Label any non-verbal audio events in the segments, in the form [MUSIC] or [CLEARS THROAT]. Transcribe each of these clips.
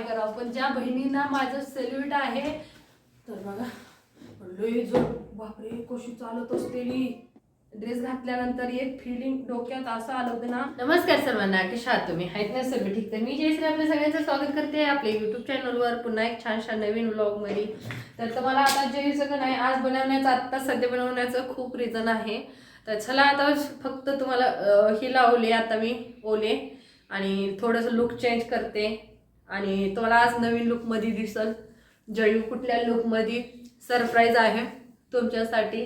काय करावं? पण ज्या बहिणींना माझं सेल्यूट आहे तर बघा लय जोर बापरे कशी चालत असते ड्रेस घातल्यानंतर एक फिलिंग डोक्यात असं आलं होतं ना. नमस्कार सर्वांना कशा आहात तुम्ही? आहेत ना सर्व ठीक? तर मी जयश्री आपल्या सगळ्यांचं स्वागत करते आपल्या युट्यूब चॅनलवर पुन्हा एक छान छान नवीन व्लॉगमध्ये तर तुम्हाला आता जे सगळं नाही आज बनवण्याचं आत्ता सध्या बनवण्याचं खूप रिझन आहे. तर चला आता फक्त तुम्हाला हे लावले आता मी ओले. आणि थोडंसं लुक चेंज करते. आणि तुम्हाला आज नवीन लुकमध्ये दिसल. जयू कुठल्या लुकमध्ये सरप्राईज आहे तुमच्यासाठी.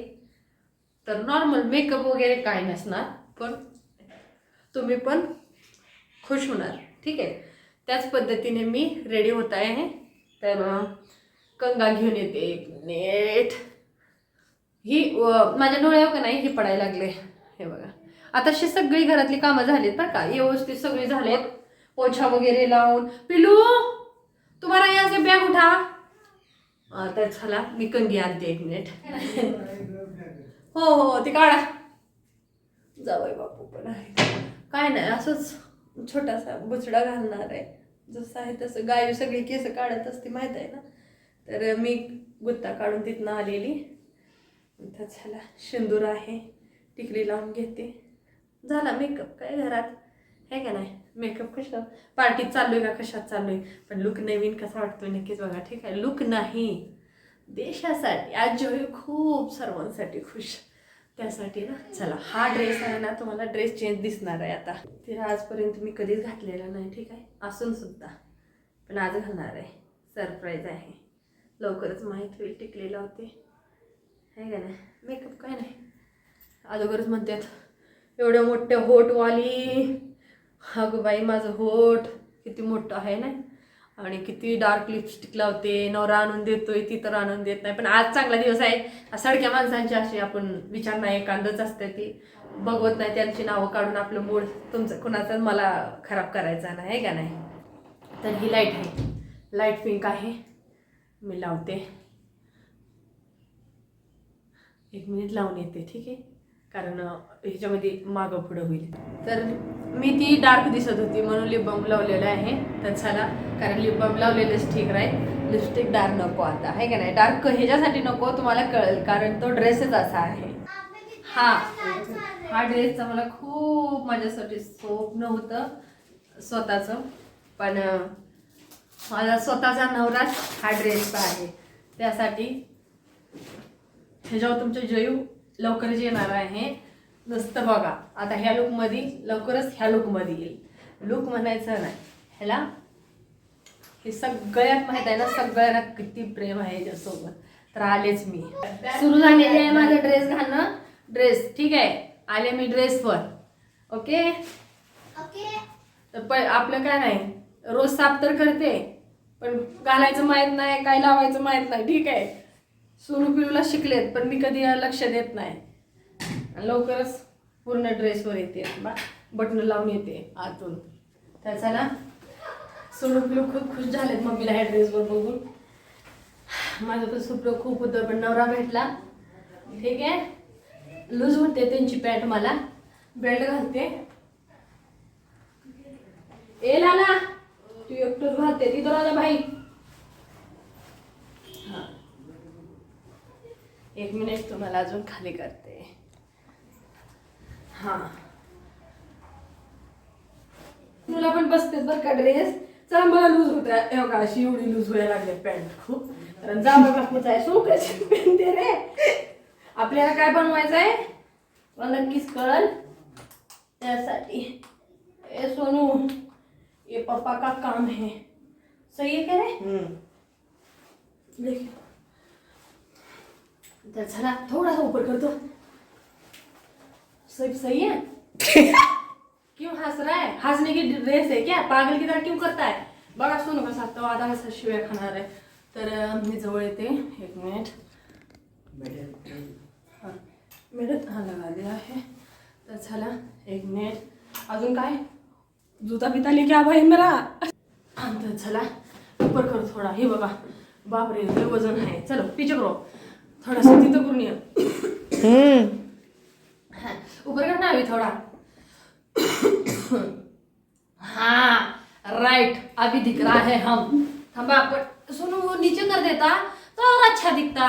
तर नॉर्मल मेकअप वगैरे काय नसणार पण तुम्ही पण खुश होणार. ठीक आहे? त्याच पद्धतीने मी रेडी होत आहे. तर कंगा घेऊन येते नेट ही माझ्या डोळ्यावर का नाही? हे पडायला लागले. हे बघा. आता अशी सगळी घरातली कामं झालीत बरं का? व्यवस्थित सगळी झालेत. पोछा वगैरे लावून. पिलू तुम्हाला या से बॅग उठा. तर चला मी कंगी आणते एक मिनिट हो, हो हो ते काढा. जावई बापू पण आहे. काय नाही असंच छोटासा बुचडा घालणार आहे. जसं आहे तसं गाय सगळी केस काढत असते माहीत आहे ना? तर मी गुत्ता काढून तिथनं आलेली. तर झाला शेंदूर आहे. टिकली लावून घेते. झाला मेकअप काय घरात? आहे का नाही? मेकअप कशा पार्टीत चाललोय का? कशात चाललोय पण लुक नवीन कसा वाटतोय नक्कीच बघा ठीक आहे? लुक नाही. देशासाठी आज जेव्हा खूप सर्वांसाठी खुश. त्यासाठी ना चला हा ड्रेस आहे ना तुम्हाला ड्रेस चेंज दिसणार आहे आता. ते आजपर्यंत मी कधीच घातलेला नाही ठीक आहे? असून सुद्धा. पण आज घालणार आहे. सरप्राईज आहे. लवकरच माहीत होईल टिकलेला होते. आहे का नाही? मेकअप काय नाही. अगोदरच म्हणतात एवढ्या मोठ्या होटवाली अगं बाई माझं होठ किती मोठं आहे ना? आणि किती डार्क लिपस्टिक लावते नवरा आणून देतोय ती तर आणून देत नाही. पण आज चांगला दिवस आहे. सडक्या माणसांची अशी आपण विचार नाही एखादंच असते ती. बघवत नाही त्यांची नावं काढून आपलं मूड तुमचं कुणाचं मला खराब करायचा नाही आहे का नाही? तर ही लाइट आहे. लाइट पिंक आहे. मी लावते. एक मिनिट लावून येते ठीक आहे? कारण ह्याच्यामध्ये मागं पुढं होईल. तर मी ती डार्क दिसत होती म्हणून लिप लावलेला आहे. तर चला कारण लिप बाम लावलेलंच ठीक राहील. लिपस्टिक डार्क नको आता आहे का नाही? डार्क ह्याच्यासाठी नको तुम्हाला कळेल कारण तो ड्रेसच असा आहे. हा. हा ड्रेसचा मला खूप माझ्यासाठी स्वप्न होतं स्वतःचं. पण माझा स्वतःचा नवराच हा ड्रेसचा आहे. त्यासाठी ह्याच्यावर तुमचे जयू लवकरच येणार आहे. नुसतं बघा. आता ह्या लुकमध्ये लवकरच ह्या लुकमध्ये येईल. लुक म्हणायचं नाही. ह्याला हे सगळ्यात माहीत आहे ना सगळ्यांना किती प्रेम आहे याच्यासोबत. तर आलेच मी. सुरू झालेली आहे माझं ड्रेस घालणं. ड्रेस ठीक आहे? आले मी ड्रेसवर ओके? तर प आपलं काय नाही. रोज साफ तर करते पण घालायचं माहीत नाही काय लावायचं माहीत नाही. ठीक आहे? सुरू पिलूला शिकलेत पण मी कधी लक्ष देत नाही. लवकरच पूर्ण ड्रेसवर येते. बा बटन लावून येते आतून. त्याचा ना सोनू पिलू खूप खुश झालेत मम्मीला ह्या ड्रेसवर बघून. माझं तर स्वप्न खूप होतं पण नवरा भेटला. ठीक आहे? लूज होते त्यांची पॅन्ट मला. बेल्ट घालते. ए लाला. तू एकटूच घालते. तिथं राजा भाई हा. एक मिनिट तुम्हाला अजून खाली करते. हा. तुला पण बसते बरं का ड्रेस चला मला लूज होत आहे. हो का अशी एवढी लूज व्हायला लागले पॅन्ट खूप. कारण जावं बापूच आहे. सो कशी पॅन्ट रे. आपल्याला काय बनवायचं आहे? मला नक्कीच कळल. त्यासाठी ए सोनू ये पापा का काम है सही है क्या रे? देखिए तर चला थोड़ा सा ऊपर कर दो सब सही है [LAUGHS] क्यों हंस रहा है? हंसने की ड्रेस है क्या? पागल की तरह क्यों करता है? बघा सोनू कसा तो आधा असा शिव्या खाणार आहे. तर मी जवळ येते. एक मिनिट. हां. मिनिट हां लगा दिया है तर चला एक मिनिट. अजून काय? जूता बिता लेके आ भाई मेरा. हां तर चला ऊपर करो थोडा. हे बघा. बापरे लय वजन आहे. चलो पीछे करो. थोडासा तिथं करून ये. हाँ, ऊपर करना अभी थोड़ा. हाँ राइट अभी दिख रहा है हम. थांबा आपण सुनू वो नीचे कर देता तो और अच्छा दिखता.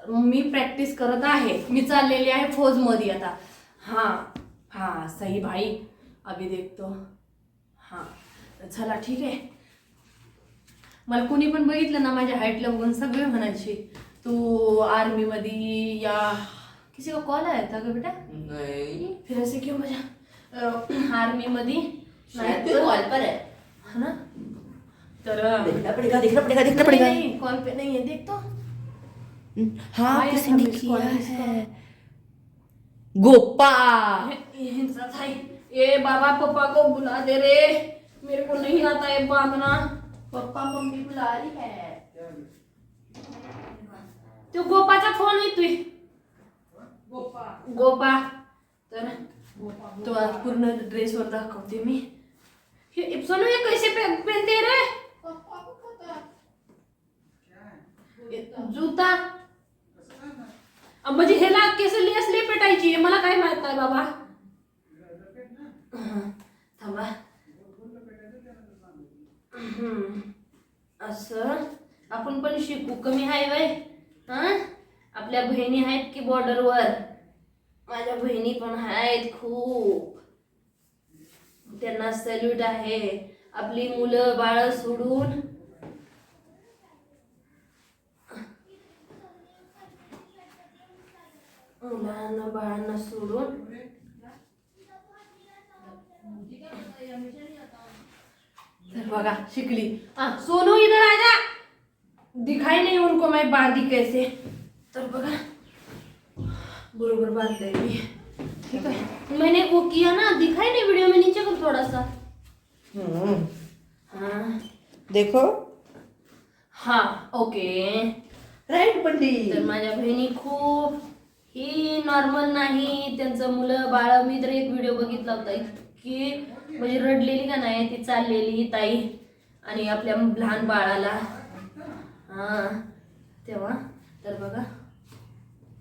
मी प्रॅक्टिस करत आहे. मी चाललेली आहे फौजमध्ये आता. हा हा सही भाई. अभी देखतो. हा तर चला ठीक आहे. मला कोणी पण बघितलं ना माझ्या हाईटला बघून सगळे म्हणायचे तू आर्मी मध्ये या किसी का कॉल आया था का बेटा? नहीं। फिर ऐसे क्यों बजा? आर्मी मध्ये शायद कॉल पर है। है ना? देखना पड़ेगा देखना पड़ेगा देखना पड़ेगा। नहीं कॉल पे नहीं है देख तो। हाँ किसी ने किया है। गोपा ए बाबा पापा को बुला दे रे। मेरे को नहीं आता है बांधना। पप्पा मम्मी बुला रही है। तो गोपाचा फोन येतोय. गोपा. तर तो आज पूर्ण ड्रेसवर दाखवते मी. हे सोनू ये कैसे पे- पहनते रे? जूता. म्हणजे ह्याला केस लेस पेटायची मला काय माहीत नाही बाबा. हं, थांबा. हम्म. असं. आपण पण शिकू. कमी आहे वय. हा? आपल्या बहिणी आहेत की बॉर्डरवर माझ्या बहिणी पण आहेत खूप. त्यांना सॅल्यूट आहे. आपली मुलं बाळ सोडून. मुलांना बाळांना सोडून. तर बघा शिकली. हा सोनू इथं राजा. दिखाई नहीं उनको मैं बांधी कैसे? तर बघा बरोबर बांधते मी. ठीक है मैंने वो किया ना दिखाई नहीं वीडियो में नीचे कर थोड़ा सा हाँ. देखो. हाँ ओके राईट बंडी तर माझ्या बहिणी खूप ही नॉर्मल नाही. त्यांचं मुलं बाळ मी तर एक व्हिडिओ बघितला होता. इतकी म्हणजे रडलेली का नाही ती चाललेली ही ताई आणि आपल्या लहान बाळाला. तेव्हा? तर बघा.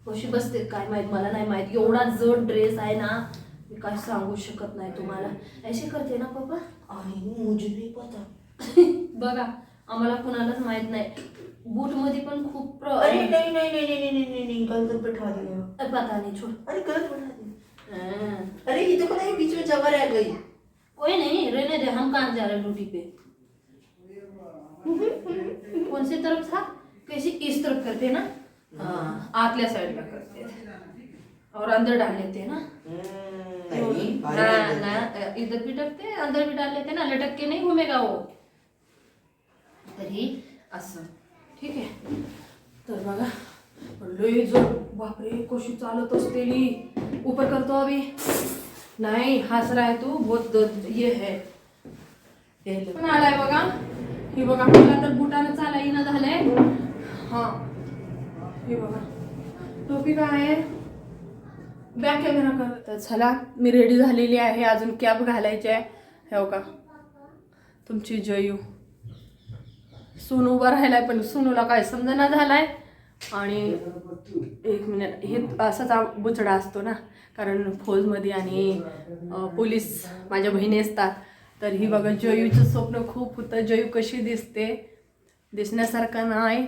कशी बसते काय माहीत मला नाही माहीत. एवढा जड ड्रेस आहे ना मी काय सांगू शकत नाही तुम्हाला. असे करते ना पप्पा? आई मुझे नहीं पता बघा आम्हाला कुणालाच माहीत नाही. बूटमध्ये पण खूप प्र- अरे नहीं नहीं नहीं नहीं नहीं नहीं नहीं गलत बैठा दिया पता नहीं छोड़ अरे गलत बैठा दिया हाँ। अरे ये देखो ना बीच में जगह रह गई. कोई नहीं रहने दे हम कहाँ जा रहे हैं ड्यूटी पे? कौन सी तरफ था कैसे इस तरफ करते हैं ना? हाँ आतल्या साइड में करते. थे और अंदर डाल लेते हैं ना इधर भी डकते हैं, अंदर भी डाल लेते हैं ना लटक के नहीं घूमेगा वो तरी असं. ठीक आहे. तर बघा लय जोर. बापरे कशी चालत असते ही. ऊपर करतो अभी नाही हस रहा है तू बहुत ये है. हे. ले. पण आलाय बघा. हे बघा मला तर बुटानं चाला येईना झालंय. हा. हे बघा. टोपी काय आहे? बॅक कॅमेरा करत तर चला मी रेडी झालेली आहे. अजून कॅब घालायची आहे. हो का तुमची जयू. सोनू उभा राहिलाय पण सोनूला काय समजना झालाय? आणि एक मिनिट हे असाच बुचडा असतो ना. कारण फौजमध्ये आणि पोलीस माझ्या बहिणी असतात. तर ही बघा जयूचं स्वप्न खूप होतं. जयू कशी दिसते? दिसण्यासारखं नाही.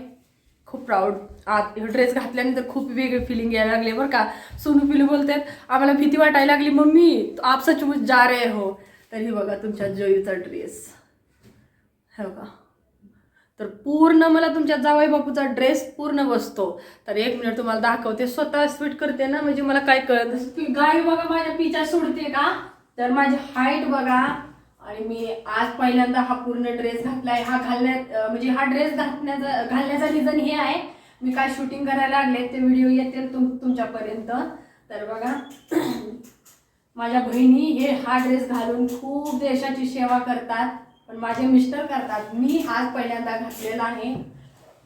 खूप प्राऊड आत ड्रेस घातल्यानंतर खूप वेगळी फिलिंग यायला लागली बरं का. सोनू पिलू बोलतात आम्हाला भीती वाटायला लागली मम्मी आप सचमुच जा रे हो. तर ही बघा तुमच्या जयूचा ड्रेस हो का तर पूर्ण मला तुमच्या जावाई बापूचा ड्रेस पूर्ण बसतो. तर एक मिनिट तुम्हाला दाखवते. स्वतः स्वीट करते ना म्हणजे मला काय कळत गाय बघा माझ्या पिच्या सोडते का? तर माझी हाईट बघा. आणि मी आज पहिल्यांदा हा पूर्ण ड्रेस घातलाय. हा घालण्यात म्हणजे हा ड्रेस घातण्याचा घालण्याचा रिझन हे आहे. मी काय शूटिंग करायला लागले ते व्हिडिओ येतील तुम तुमच्यापर्यंत. तर बघा [CLEARS THROAT] माझ्या बहिणी हे हा ड्रेस घालून खूप देशाची सेवा करतात. पण माझे मिस्टर करतात. मी आज पहिल्यांदा घातलेला आहे.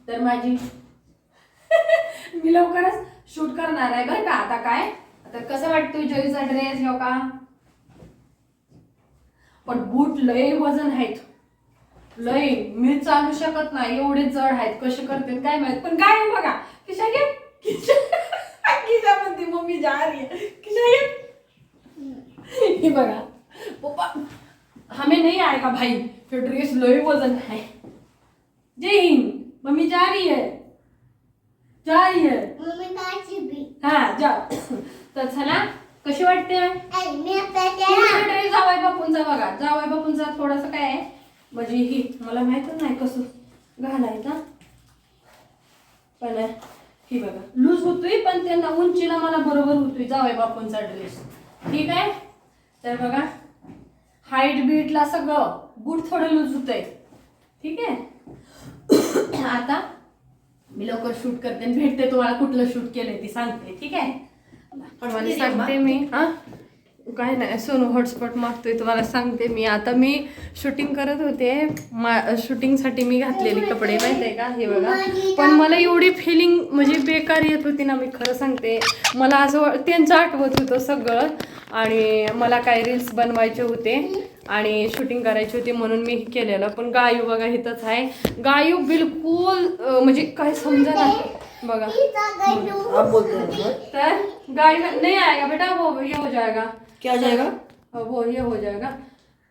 तर माझी [LAUGHS] मी लवकरच शूट करणार आहे बरं का? आता काय? आता कसं वाटतं जॉईचा ड्रेस हो का? पण बूट लय वजन आहेत. लय मी चालू शकत नाही एवढे जड आहेत. कसे करते काय माहीत. पण काय आहे बघा किशा घे. किशा. म्हणते मम्मी जा रही है किशा घे. हे बघा. पप्पा हमें नहीं आएगा भाई. फिर ड्रेस लोही वजन है जय हिंद. मम्मी जा रही है जा रही है मम्मी हा जा. तर चला. कशी वाटते? ड्रेस जावाय बापूंचा बघा. जावाय बापूंचा थोडासा काय आहे? म्हणजे ही मला माहितच नाही कसं घालायचा. पण ही बघा. लूज होतोय पण त्यांना उंचीला मला बरोबर होतोय जावाय बापूंचा ड्रेस ठीक आहे? तर बघा. हाईट बीटला सगळं. बूट थोडं लूज होतंय. ठीक आहे? [COUGHS] आता मी लवकर शूट करते आणि भेटते तुम्हाला कुठलं शूट केलंय ती सांगते. ठीक आहे? मला सांगते मी. हा? काय नाही सोनू हॉटस्पॉट मागतोय तुम्हाला सांगते मी. आता मी शूटिंग करत होते. मा शूटिंगसाठी मी घातलेले कपडे माहीत आहे का? हे बघा. पण मला एवढी फिलिंग म्हणजे बेकार येत होती ना मी खरं सांगते. मला असं त्यांचं आठवत होतं सगळं. आणि मला काय रील्स बनवायचे होते आणि शूटिंग करायची होती म्हणून मी केलेलं. पण गायू बघा इथंच आहे. गायू बिलकुल म्हणजे काय समजा नाही बघा. आप बोलते हैं तर गाय नहीं आएगा बेटा वो ये हो जाएगा. क्या हो जाएगा? हाँ, वो ये हो जाएगा.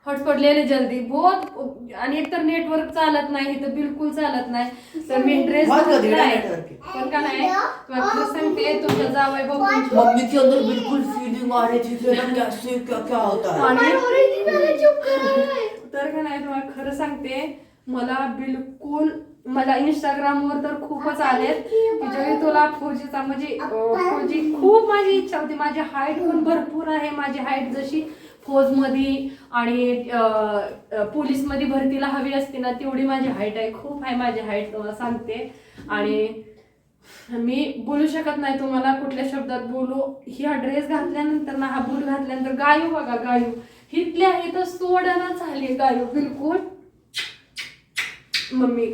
हॉटस्पॉट ले ले जल्दी. बहुत आणि एकतर नेटवर्क चालत नाही तर बिलकुल चालत नाही. तर मी ड्रेस है. पण का नाही सांगते तुमच्या जावई बाबू मम्मी के अंदर बिल्कुल फीलिंग आ रही थी फिर कैसे क्या क्या होता है? आणि ओरिजिनल चुप कर. तर का नाही तुम्हाला खरं सांगते मला बिलकुल मला इंस्टाग्रामवर तर खूपच आलेत की जरी तुला फौजीचा म्हणजे फौजी खूप माझी इच्छा होती. माझी हाईट पण भरपूर आहे. माझी हाईट जशी फौजमध्ये आणि पोलीसमध्ये भरतीला हवी असते ना तेवढी माझी हाईट आहे. खूप आहे माझी हाईट तुम्हाला सांगते. आणि मी बोलू शकत नाही तुम्हाला कुठल्या शब्दात बोलू. ही हा ड्रेस घातल्यानंतर ना हा बूट घातल्यानंतर गायू बघा गायू. हिथल्या इथं सोडना झाली गायू. बिलकुल. मम्मी.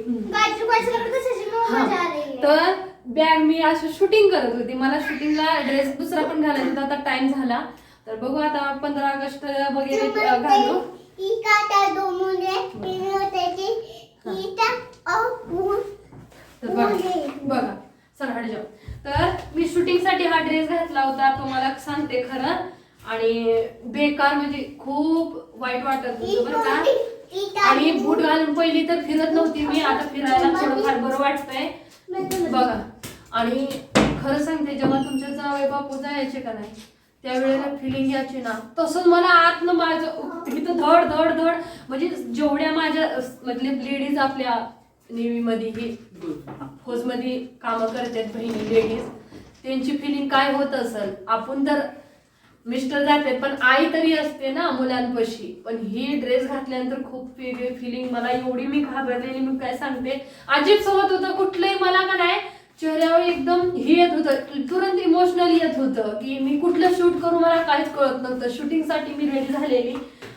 तर बॅग मी असं शूटिंग करत होती. मला शूटिंगला ड्रेस दुसरा पण घालायचा होता. आता टाइम झाला. तर बघू आता पंधरा ऑगस्ट वगैरे घालू. बघा बघा सरहाड जाऊ. तर मी शूटिंगसाठी हा ड्रेस घातला होता. तुम्हाला सांगते खरं. आणि बेकार म्हणजे खूप वाईट वाटत होतं बरं का. आणि बूट घालून पहिली तर फिरत नव्हती मी आता फिरायला थोडंफार बरं वाटतंय. बघा. आणि खरं सांगते जेव्हा तुमच्या जावे बापू जायचे का नाही त्यावेळेला फिलिंग यायची ना तसंच मला आतनं माझं इथं धड धड धड म्हणजे जेवढ्या माझ्या मधले लेडीज आपल्या नेव्हीमध्ये ही फौजमध्ये कामं करतात बहिणी लेडीज त्यांची फिलिंग काय होत असेल आपण तर मिस्टर जाते पण आई तरी असते ना मुलांपाशी. पण ही ड्रेस घातल्यानंतर खूप फिलिंग मला एवढी मी घाबरलेली मी काय सांगते? अजिब सोबत होतं कुठलंही मला का नाही चेहऱ्यावर एकदम हे येत होतं तुरंत इमोशनल येत होतं की मी कुठलं शूट करू मला काहीच कळत नव्हतं. शूटिंगसाठी मी रेडी झालेली.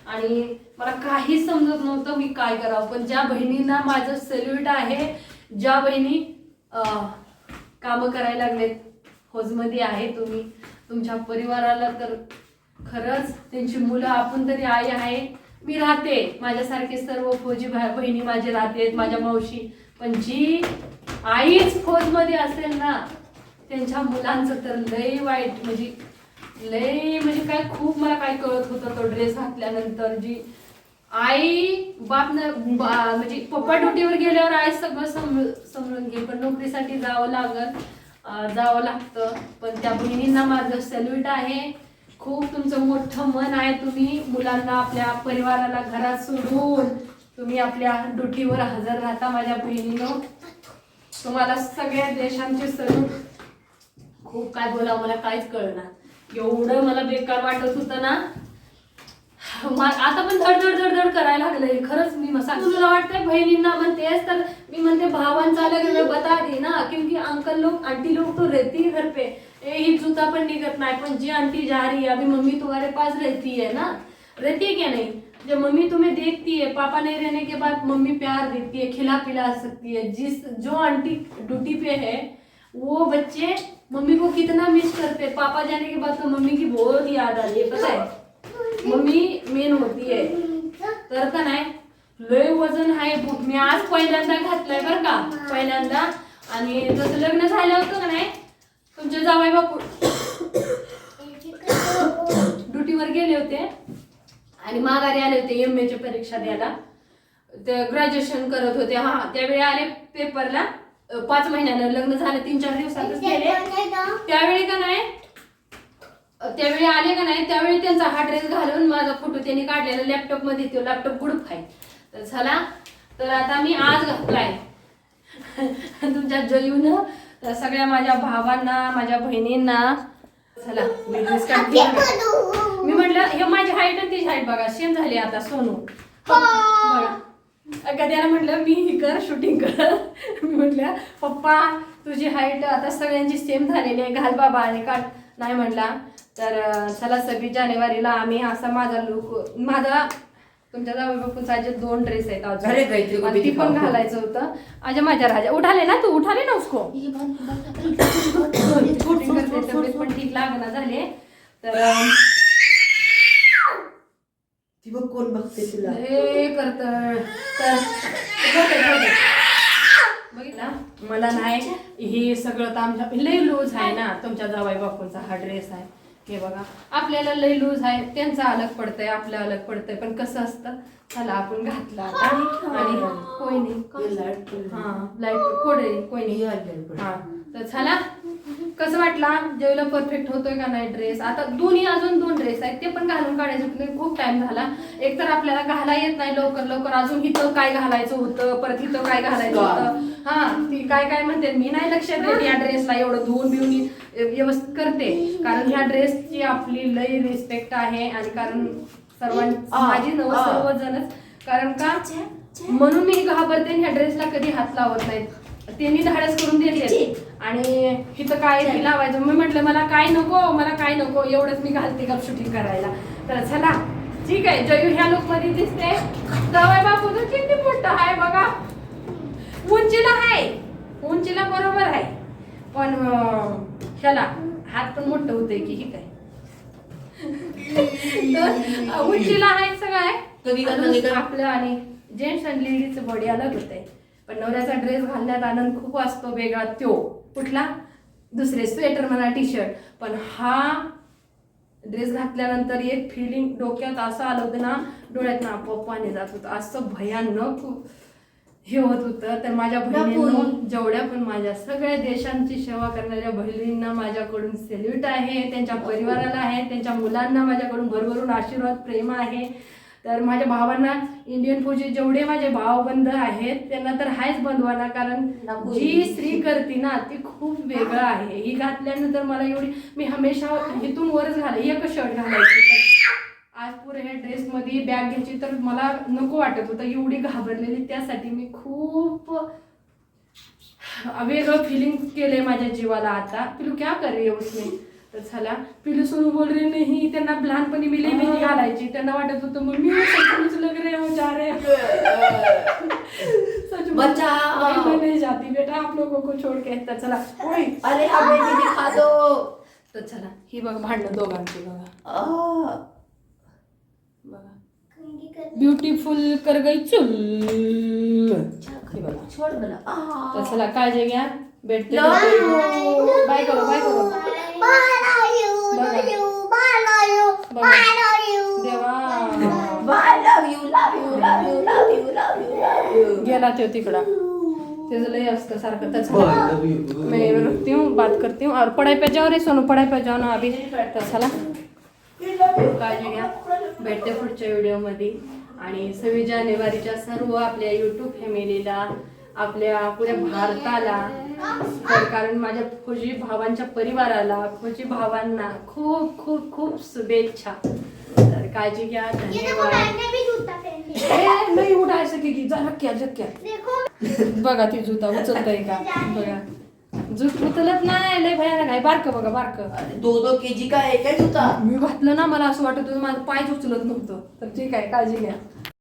आणि मला काहीच समजत नव्हतं मी काय करावं. पण ज्या बहिणींना माझं सेल्यूट आहे ज्या बहिणी कामं करायला लागलेत फौजमध्ये आहे तुम्ही तुमच्या परिवाराला तर खरंच त्यांची मुलं आपण तरी आई आहे. मी राहते. माझ्यासारखे सर्व फौजी भा- बहिणी माझे राहते माझ्या मावशी. पण जी आईच फौजमध्ये असेल ना त्यांच्या मुलांचं तर लय वाईट म्हणजे लय म्हणजे काय खूप मला काय कळत होतं तो ड्रेस घातल्यानंतर. जी आई बाप न बा- म्हणजे पप्पा ड्युटीवर गेल्यावर आई सगळं समजून घे पण नोकरीसाठी जावं लागत जावं लागतं. पण त्या बहिणींना माझं सॅल्यूट आहे. खूप तुमचं मोठं मन आहे तुम्ही मुलांना आपल्या परिवाराला घरात सोडून तुम्ही आपल्या ड्युटीवर हजर राहता माझ्या बहिणीनं. तुम्हाला सगळ्या देशांचे सल्यूट खूप काय बोलावं मला काहीच कळणार. एवढं मला बेकार वाटत होतं ना. आता पण धड धड धड धड करायला लागलंय. खरंच मी तुला वाटतंय बहिणींना म्हणतेस, तर मी म्हणते भावांचा बता दी ना. क्योंकि अंकल लोग आंटी तो रहती घर पे जूता जी आंटी जा रही है अभी मम्मी तुम्हारे पास रहती है ना? रहती है क्या नहीं? जब मम्मी तुम्हें देखती है, पापा नहीं रहने के बाद मम्मी प्यार देती है, खिला पिला सकती है, जिस जो आंटी ड्यूटी पे है, वो बच्चे मम्मी को कितना मिस करते पापा जाने के बाद तो मम्मी की बहुत याद आ रही है, पता है? मग मी मेन होती आहे तर का नाही? लय वजन आहे बूट मी आज पहिल्यांदा घातलंय बरं का. पहिल्यांदा. आणि जसं लग्न झालं होतं का नाही? तुमचे जावाई बापू ड्युटीवर गेले होते. आणि माघारी आले होते एम ची परीक्षा द्यायला. ते ग्रॅज्युएशन करत होते. हा त्यावेळी आले पेपरला पाच महिन्यानं लग्न झालं तीन चार दिवसातच गेले. त्यावेळी का नाही? त्यावेळी आले का नाही त्यावेळी त्यांचा हा ड्रेस घालून माझा फोटो त्यांनी काढलेला लॅपटॉपमध्ये तो लॅपटॉप गुडूप आहे तर चला तर आता मी आज घातलाय [LAUGHS] तुमच्या जयून सगळ्या माझ्या भावांना माझ्या बहिणींना चला मी ड्रेस काढते मी म्हटलं हे माझी हाईट आणि तिची हाईट बघा. सेम झाली आता सोनू. बघा अगं त्याला म्हटलं मी ही कर शूटिंग कर. [LAUGHS] मी म्हटलं पप्पा तुझी हाईट आता सगळ्यांची सेम झालेली आहे. घाल बाबा आणि काढ. नाही म्हणला तर चला सव्वीस जानेवारीला आम्ही असा माझा लुक माझा तुमच्या जावई बापूंचा जे दोन ड्रेस आहेत अजून. ती पण. घालायचं होतं अजय माझ्या राजा उठाले ना तू उठाले ना उसको तब्येत पण ठीक लागना झाले तर ती बघ कोण बघते तुला हे करत. बघितला मला नाही हे सगळं तर आमच्या लय लूज आहे ना तुमच्या जावाई बापूंचा हा ड्रेस आहे हे बघा. आपल्याला लय लूज आहे. त्यांचा अलग पडतंय आपलं अलग पडतंय. पण कसं असतं? चला आपण घातला आता. आणि हे लाइट. हा कोडे हे. हा. तर चला. कसं वाटला? जेवढा परफेक्ट होतोय का नाही ड्रेस आता दोन्ही अजून दोन ड्रेस आहेत. ते पण घालून काढायचे खूप टाइम झाला. एक तर आपल्याला घाला येत नाही लवकर लवकर. अजून इथं काय घालायचं होतं? परत इथं काय घालायचं होतं? हा ती काय काय म्हणते मी नाही लक्ष देत या ड्रेसला एवढं धुवून बिवून व्यवस्थित करते. कारण ह्या ड्रेसची आपली लय रिस्पेक्ट आहे आणि कारण सर्वांची माझी नव. सर्वजणच. कारण का? म्हणून मी घाबरते ह्या ड्रेसला कधी हात लावत नाहीत. त्यांनी धाडस करून देते. आणि इथं काय लावायचं. मी म्हटलं मला काय नको मला काय नको एवढंच मी घालते गप शूटिंग करायला. तर चला. ठीक आहे जयू ह्या लुकमध्ये दिसते. जवळ बापू तर किती मोठं आहे बघा. उंचीला आहे. उंचीला बरोबर आहे. पण ह्याला हात पण मोठं होतंय की ही काय? [LAUGHS] तर उंचीला आहे सगळं. आहे? आपलं आणि जेंट्स आणि लेडीजचं बॉडी अलग होते पण नवऱ्याचा ड्रेस घालण्यात आनंद खूप असतो वेगळा त्यो. कुठला? दुसरे स्वेटर म्हणा टी शर्ट पण हा ड्रेस घातल्यानंतर एक फिलिंग डोक्यात असं आलं होतं ना डोळ्यात ना आपोआप पाणी जात होतं. असं भयानक हे होत होतं. तर माझ्या बहिणींना जेवढ्या पण माझ्या सगळ्या देशांची सेवा करणाऱ्या बहिणींना माझ्याकडून सेल्यूट आहे त्यांच्या परिवाराला आहे त्यांच्या मुलांना माझ्याकडून भरभरून आशीर्वाद प्रेम आहे. तर माझ्या भावांना इंडियन फौजी जेवढे माझे भावबंध आहेत त्यांना तर हायच बंधवाना कारण जी स्त्री करते ना ती खूप वेगळं आहे. ही घातल्यानंतर मला एवढी मी हमेशा इथून वरच घाले एकच शर्ट घालायची. आज पुरे हे ड्रेस मध्ये बॅग घ्यायची तर मला नको वाटत होतं. एवढी घाबरलेली. त्यासाठी मी खूप वेगळं फिलिंग केलंय माझ्या जीवाला आता. पिलू क्या कर रही है उसमें? तर चला पिलू सोनू बोल रही नाही. त्यांना लहानपणी मी मेहंदी घालायची. त्यांना वाटत होतं मम्मी सचमुच लग रहे हो जा रहे हो. सच मैं नहीं जाती. बेटा आप लोगों को छोड़ के तर चला. अरे दिखा दो. तर चला ही बघ भांडणं दोघांची बघा. ब्युटिफुल कर गई चुल. छोड़ मला. तर चला काळजी घ्या. भेटते. बाय करो बाय करो. गेला तो तिकडा. त्याचं लय असतं सारखं तर चला मैं रुकती हूँ बात करती हूँ. और पढ़ाई पे जाओ रे सोनू पढ़ाई पे जाओ ना अभी. तर चला. काळजी घ्या. भेटते पुढच्या व्हिडिओमध्ये आणि सव्वीस जानेवारीच्या सर्व आपल्या यूट्यूब फॅमिलीला आपल्या पुऱ्या भारताला तर कारण माझ्या फौजी भावांच्या परिवाराला फौजी भावांना खूप खूप खूप शुभेच्छा. तर काळजी घ्या धन्यवाद. नाही उठायचं की जा नक्की जक्क्या बघा ती जुता उचलतय का? बघा. जूत उचलत नाही लय भयानक आहे. बारक बघा बारक. दो दो केजी का एक आहे तुझा मी घातलं ना मला असं वाटत होतं माझं पायच उचलत नव्हतं. तर ठीक आहे काळजी घ्या.